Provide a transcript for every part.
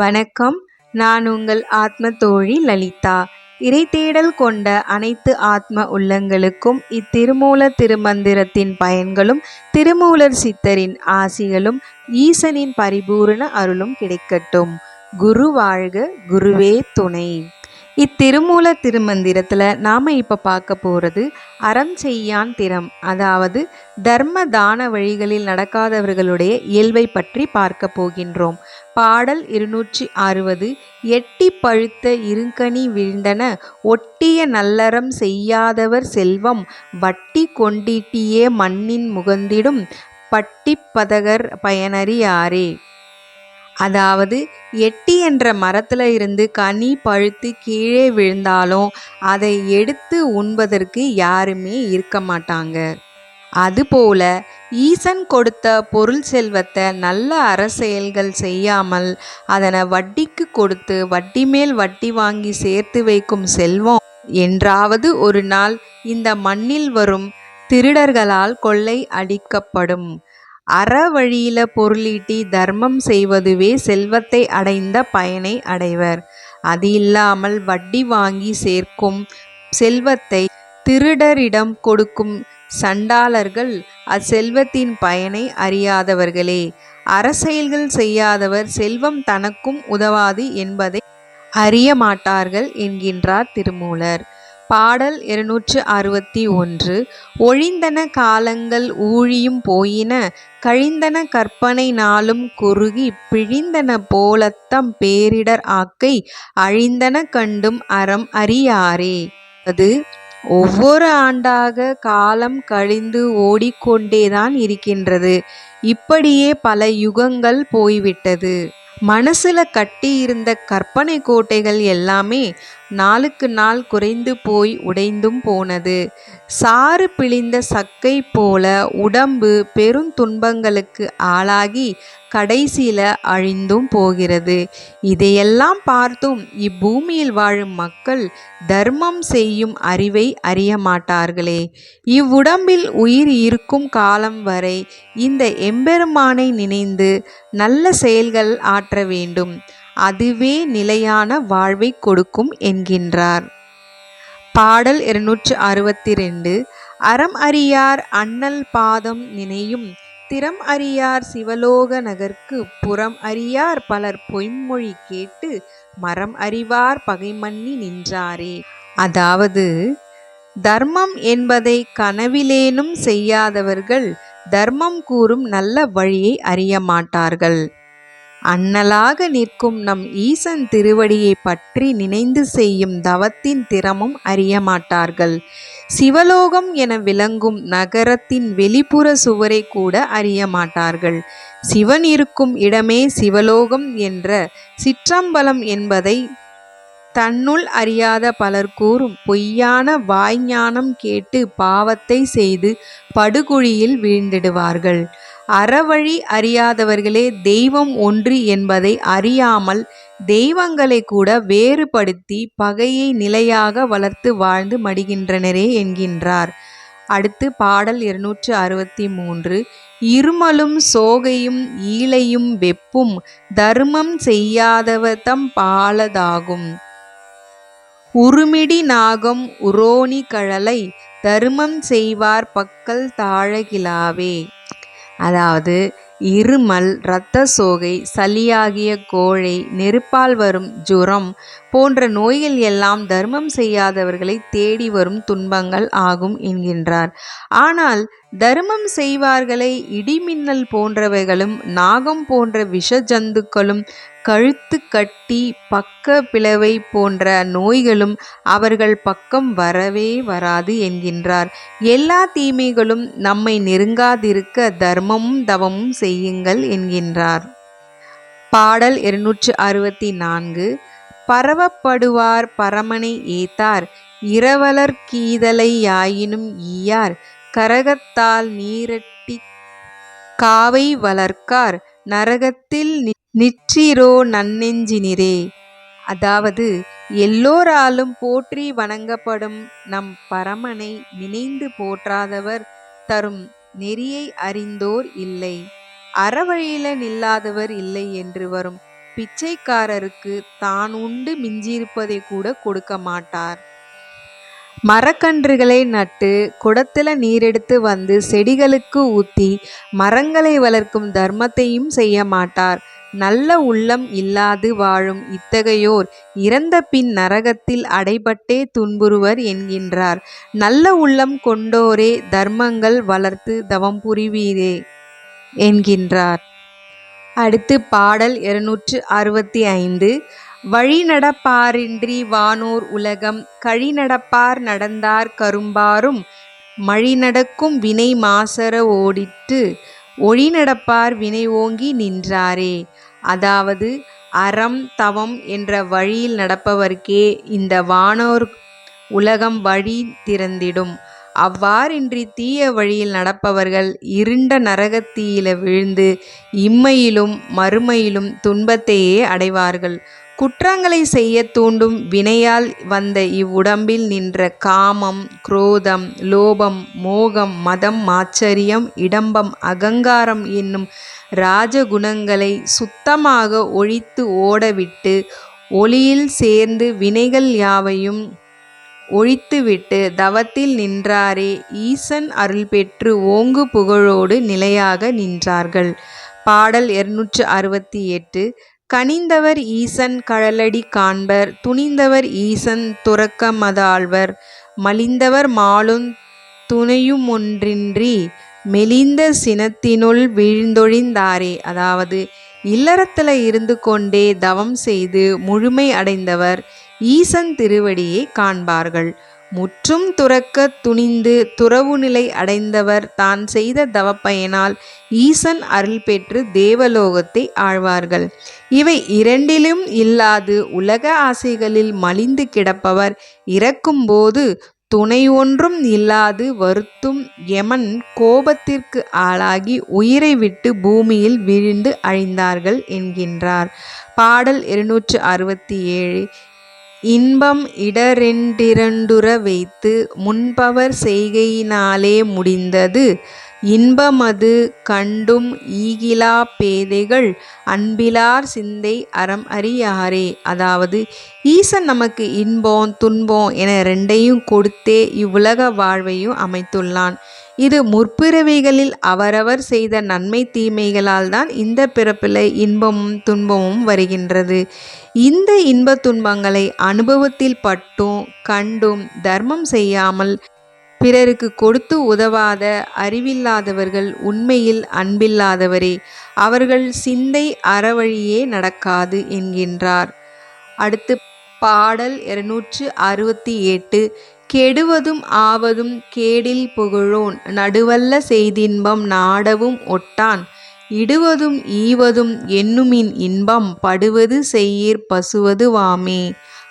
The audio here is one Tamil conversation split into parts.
வணக்கம். நான் உங்கள் ஆத்ம தோழி லலிதா. இறை தேடல் கொண்ட அனைத்து ஆத்ம உள்ளங்களுக்கும் இத்திருமூல திருமந்திரத்தின் பயன்களும் திருமூலர் சித்தரின் ஆசிகளும் ஈசனின் பரிபூரண அருளும் கிடைக்கட்டும். குரு வாழ்க குருவே துணை. இத்திருமூல திருமந்திரத்தில் நாம் இப்போ பார்க்க போகிறது அறம் செய்யான் திறம் அதாவது தர்ம தான வழிகளில் நடக்காதவர்களுடைய இயல்பை பற்றி பார்க்க போகின்றோம். பாடல் இருநூற்றி அறுபது எட்டி பழுத்த இருங்கனி விழுந்தன ஒட்டிய நல்லறம் செய்யாதவர் செல்வம் வட்டி கொண்டிட்டியே மண்ணின் முகந்திடும் பட்டிப்பதகர் பயனறியாரே. அதாவது எட்டி என்ற மரத்தில் இருந்து கனி பழுத்து கீழே விழுந்தாலும் அதை எடுத்து உண்பதற்கு யாருமே இருக்க மாட்டாங்க. அதுபோல ஈசன் கொடுத்த பொருள் செல்வத்தை நல்ல அரசியல்கள் செய்யாமல் அதனை வட்டிக்கு கொடுத்து வட்டி மேல் வட்டி வாங்கி சேர்த்து வைக்கும் செல்வம். என்றாவது ஒரு நாள் இந்த மண்ணில் வரும் திருடர்களால் கொள்ளை அடிக்கப்படும். அற வழியில பொருளீட்டி தர்மம் செய்வதுவே செல்வத்தை அடைந்த பயனை அடைவர். அது இல்லாமல் வட்டி வாங்கி சேர்க்கும் செல்வத்தை திருடரிடம் கொடுக்கும் சண்டாளர்கள் அச்செல்வத்தின் பயனை அறியாதவர்களே. அரசியல்கள் செய்யாதவர் செல்வம் தனக்கும் உதவாது என்பதை அறிய மாட்டார்கள் என்கின்றார் திருமூலர். பாடல் இருநூற்று அறுபத்தி ஒன்று. ஒழிந்தன காலங்கள் ஊழியும் போயின கழிந்தன கற்பனை நாளும் குறுகி பிழிந்தன போலத்தம் பேரிடர் ஆக்கை அழிந்தன கண்டும் அறம் அறியாரே. அது ஒவ்வொரு ஆண்டாக காலம் கழிந்து ஓடிக்கொண்டேதான் இருக்கின்றது. இப்படியே பல யுகங்கள் போய்விட்டது. மனசுல கட்டியிருந்த கற்பனை கோட்டைகள் எல்லாமே நாளுக்கு நாள் குறைந்து போய் உடைந்தும் போனது. சாறு பிழிந்த சக்கை போல உடம்பு பெருந்துன்பங்களுக்கு ஆளாகி கடைசியில அழிந்தும் போகிறது. இதையெல்லாம் பார்த்தும் இப்பூமியில் வாழும் மக்கள் தர்மம் செய்யும் அறிவை அறிய மாட்டார்களே. இவ்வுடம்பில் உயிர் இருக்கும் காலம் வரை இந்த எம்பெருமானை நினைந்து நல்ல செயல்கள் ஆற்ற வேண்டும். அதுவே நிலையான வாழ்வை கொடுக்கும் என்கின்றார். பாடல் இருநூற்று அறுபத்தி ரெண்டு அறம் அறியார் அண்ணல் பாதம் நினையும் திறம் அறியார் சிவலோக நகர்க்கு புறம் அறியார் பலர் பொய்மொழி கேட்டு மரம் அறிவார் பகைமன்னி நின்றாரே. அதாவது தர்மம் என்பதை கனவிலேனும் செய்யாதவர்கள் தர்மம் கூறும் நல்ல வழியை அறிய மாட்டார்கள். அண்ணலாக நிற்கும் நம் ஈசன் திருவடியை பற்றி நினைந்து செய்யும் தவத்தின் திறமும் அறியமாட்டார்கள் சிவலோகம் என விளங்கும் நகரத்தின் வெளிப்புற சுவரை கூட அறியமாட்டார்கள் சிவன் இருக்கும் இடமே சிவலோகம் என்ற சிற்றம்பலம் என்பதை தன்னுள் அறியாத பலர் கூறும் பொய்யான வாய்ஞானம் கேட்டு பாவத்தை செய்து படுகுழியில் வீழ்ந்திடுவார்கள். அறவழி அறியாதவர்களே தெய்வம் ஒன்று என்பதை அறியாமல் தெய்வங்களை கூட வேறுபடுத்தி பகையை நிலையாக வளர்த்து வாழ்ந்து மடிகின்றனரே என்கின்றார். அடுத்து பாடல் இருநூற்று அறுபத்தி மூன்று. இருமலும் சோகையும் ஈழையும் வெப்பும் தர்மம் செய்யாதவதம் பாலதாகும். உருமிடி நாகம் உரோணி கழலை தர்மம் செய்வார் பக்கல் தாழகிலாவே. அதாவது இருமல் இரத்த சோகை சளியாகிய கோழை நெருப்பால் வரும் ஜுரம் போன்ற நோய்கள் எல்லாம் தர்மம் செய்யாதவர்களை தேடி வரும் துன்பங்கள் ஆகும் என்கின்றார். ஆனால் தர்மம் செய்வார்களை இடிமின்னல் போன்றவைகளும் நாகம் போன்ற விஷ ஜந்துக்களும் கழுத்து கட்டி பக்க பிளவை போன்ற நோய்களும் அவர்கள் பக்கம் வரவே வராது என்கின்றார். எல்லா தீமைகளும் நம்மை நெருங்காதிருக்க தர்மமும் தவமும் செய்யுங்கள் என்கின்றார். பாடல் இருநூற்று அறுபத்தி நான்கு. பரவப்படுவார் பரமனை ஏத்தார். இரவலர் கீதலை யாயினும் ஈயார். கரகத்தால் நீரட்டி காவை வளர்க்கார். நரகத்தில் நிற்றிரோ நன்னெஞ்சினிரே. அதாவது எல்லோராலும் போற்றி வணங்கப்படும் நம் பரமனை நினைந்து போற்றாதவர் தரும் நெறியை அறிந்தோர் இல்லை. அறவழியில நில்லாதவர் இல்லை என்று வரும் பிச்சைக்காரருக்கு தான் உண்டு மிஞ்சியிருப்பதை கூட கொடுக்க மாட்டார். மரக்கன்றுகளை நட்டு குடத்தில் நீரெடுத்து வந்து செடிகளுக்கு ஊத்தி மரங்களை வளர்க்கும் தர்மத்தையும் செய்ய மாட்டார். நல்ல உள்ளம் இல்லாது வாழும் இத்தகையோர் இறந்த பின் நரகத்தில் அடைபட்டே துன்புறுவர் என்கின்றார். நல்ல உள்ளம் கொண்டோரே தர்மங்கள் வளர்த்து தவம் புரிவீரே என்கின்றார். அடுத்து பாடல் இருநூற்று அறுபத்தி ஐந்து. வழிநடப்பாரின்றி வானோர் உலகம் கழிநடப்பார் நடந்தார் கரும்பாரும் மழிநடக்கும் வினை மாசர ஓடிட்டு ஒழிநடப்பார் வினை ஓங்கி நின்றாரே. அதாவது அறம் தவம் என்ற வழியில் நடப்பவர்க்கே இந்த வானோர் உலகம் வழி திறந்திடும். அவ்வாறின்றி தீய வழியில் நடப்பவர்கள் இருண்ட நரகத்தீயில விழுந்து இம்மையிலும் மறுமையிலும் துன்பத்தையே அடைவார்கள். குற்றங்களை செய்ய தூண்டும் வினையால் வந்த இவ்வுடம்பில் நின்ற காமம் குரோதம் லோபம் மோகம் மதம் மாச்சரியம் இடம்பம் அகங்காரம் என்னும் ராஜகுணங்களை சுத்தமாக ஒழித்து ஓடவிட்டு ஒளியில் சேர்ந்து வினைகள் யாவையும் ஒழித்துவிட்டு தவத்தில் நின்றாரே ஈசன் அருள் பெற்று ஓங்கு புகழோடு நிலையாக நின்றார்கள். பாடல் இருநூற்று அறுபத்தி எட்டு கனிந்தவர் ஈசன் கழலடி காண்பர் துணிந்தவர் ஈசன் துறக்கமதாழ்வர். மலிந்தவர் மாலுந் துணையுமொன்றின்றி மெலிந்த சினத்தினுள் வீழ்ந்தொழிந்தாரே. அதாவது இல்லறத்தில் இருந்து கொண்டே தவம் செய்து முழுமை அடைந்தவர். ஈசன் திருவடியை காண்பார்கள். முற்றும் துறக்க துணிந்து துறவு நிலை அடைந்தவர் தான் செய்த தவப்பயனால் ஈசன் அருள் பெற்று தேவலோகத்தை ஆழ்வார்கள். இவை இரண்டிலும் இல்லாது உலக ஆசைகளில் மலிந்து கிடப்பவர் இறக்கும்போது துணை ஒன்றும் இல்லாது வருத்தும் யமன் கோபத்திற்கு ஆளாகி உயிரை விட்டு பூமியில் விழுந்து அழிந்தார்கள் என்கின்றார். பாடல் இருநூற்று அறுபத்தி ஏழு. இன்பம் இடரெண்டிரண்டுற வைத்து முன்பவர் செய்கையினாலே முடிந்தது. இன்பமது கண்டும் ஈகிலா பேதைகள் அன்பிலார் சிந்தை அறம் அறியாரே. அதாவது ஈசன் நமக்கு இன்பம் துன்பம் என ரெண்டையும் கொடுத்தே இவ்வுலக வாழ்வையும் அமைத்துள்ளான். இது முற்பிறவிகளில் அவரவர் செய்த நன்மை தீமைகளால் தான் இந்த பிறப்பில் இன்பமும் துன்பமும் வருகின்றது. இந்த இன்ப துன்பங்களை அனுபவத்தில் பட்டும் கண்டும் தர்மம் செய்யாமல் பிறருக்கு கொடுத்து உதவாத அறிவில்லாதவர்கள் உண்மையில் அன்பில்லாதவரே அவர்கள் சிந்தை அறவழியே நடக்காது என்கின்றார். அடுத்து பாடல் இருநூற்று அறுபத்தி எட்டு கெடுவதும் ஆவதும் கேடில் புகழோன். நடுவல்ல செய்தின்பம் நாடவும் ஒட்டான். இடுவதும் ஈவதும் என்னுமின் இன்பம் படுவது செய்யீர் பசுவது வாமே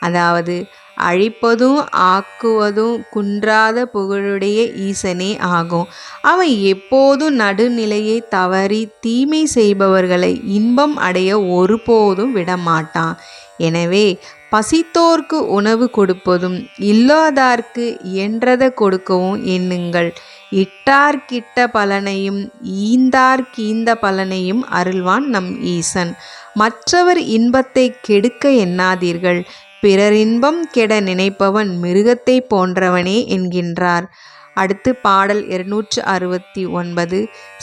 அதாவது அழிப்பதும் ஆக்குவதும் குன்றாத புகழுடைய ஈசனே ஆகும். அவன் எப்போதும் நடுநிலையை தவறி தீமை செய்பவர்களை இன்பம் அடைய ஒருபோதும் விடமாட்டான். எனவே பசித்தோர்க்கு உணவு கொடுப்பதும் இல்லாதார்க்கு இயன்றதை கொடுக்கவும் எண்ணுங்கள். இட்டார்கிட்ட பலனையும் ஈந்தார்கீந்த பலனையும் அருள்வான் நம் ஈசன். மற்றவர் இன்பத்தை கெடுக்க எண்ணாதீர்கள். பிறரின்பம் கெட நினைப்பவன் மிருகத்தை போன்றவனே என்கின்றார். அடுத்து பாடல் இருநூற்று அறுபத்தி ஒன்பது.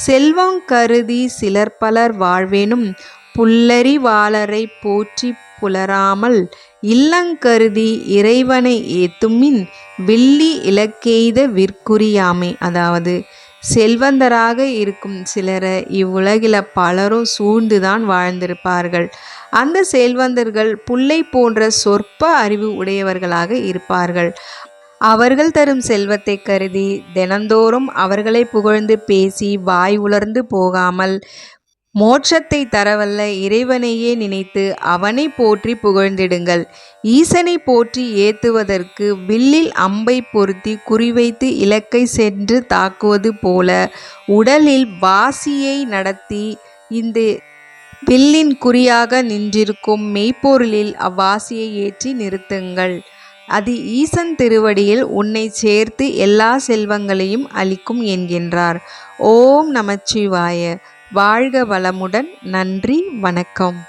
செல்வம் கருதி சிலர் பலர் வாழ்வேனும் புல்லறிவாளரை போற்றி புலராமல் இல்லங்கருதி இறைவனை ஏத்துமின் வில்லி இலக்கெய்த விற்குறியாமை அதாவது செல்வந்தராக இருக்கும் சிலரை இவ்வுலகில பலரும் சூழ்ந்துதான் வாழ்ந்திருப்பார்கள். அந்த செல்வந்தர்கள் புல்லை போன்ற சொற்ப அறிவு உடையவர்களாக இருப்பார்கள். அவர்கள் தரும் செல்வத்தை கருதி தினந்தோறும் அவர்களை புகழ்ந்து பேசி வாய் உலர்ந்து போகாமல் மோட்சத்தை தரவல்ல இறைவனையே நினைத்து அவனை போற்றி புகழ்ந்திடுங்கள். ஈசனை போற்றி ஏத்துவதற்கு வில்லில் அம்பை பொருத்தி குறிவைத்து இலக்கை சென்று தாக்குவது போல உடலில் வாசியை நடத்தி இந்த வில்லின் குறியாக நின்றிருக்கும் மெய்ப்பொருளில் அவ்வாசியை ஏற்றி நிறுத்துங்கள். அது ஈசன் திருவடியில் உன்னை சேர்த்து எல்லா செல்வங்களையும் அளிக்கும் என்கின்றார். ஓம் நமச்சிவாய. வாழ்க வளமுடன். நன்றி வணக்கம்.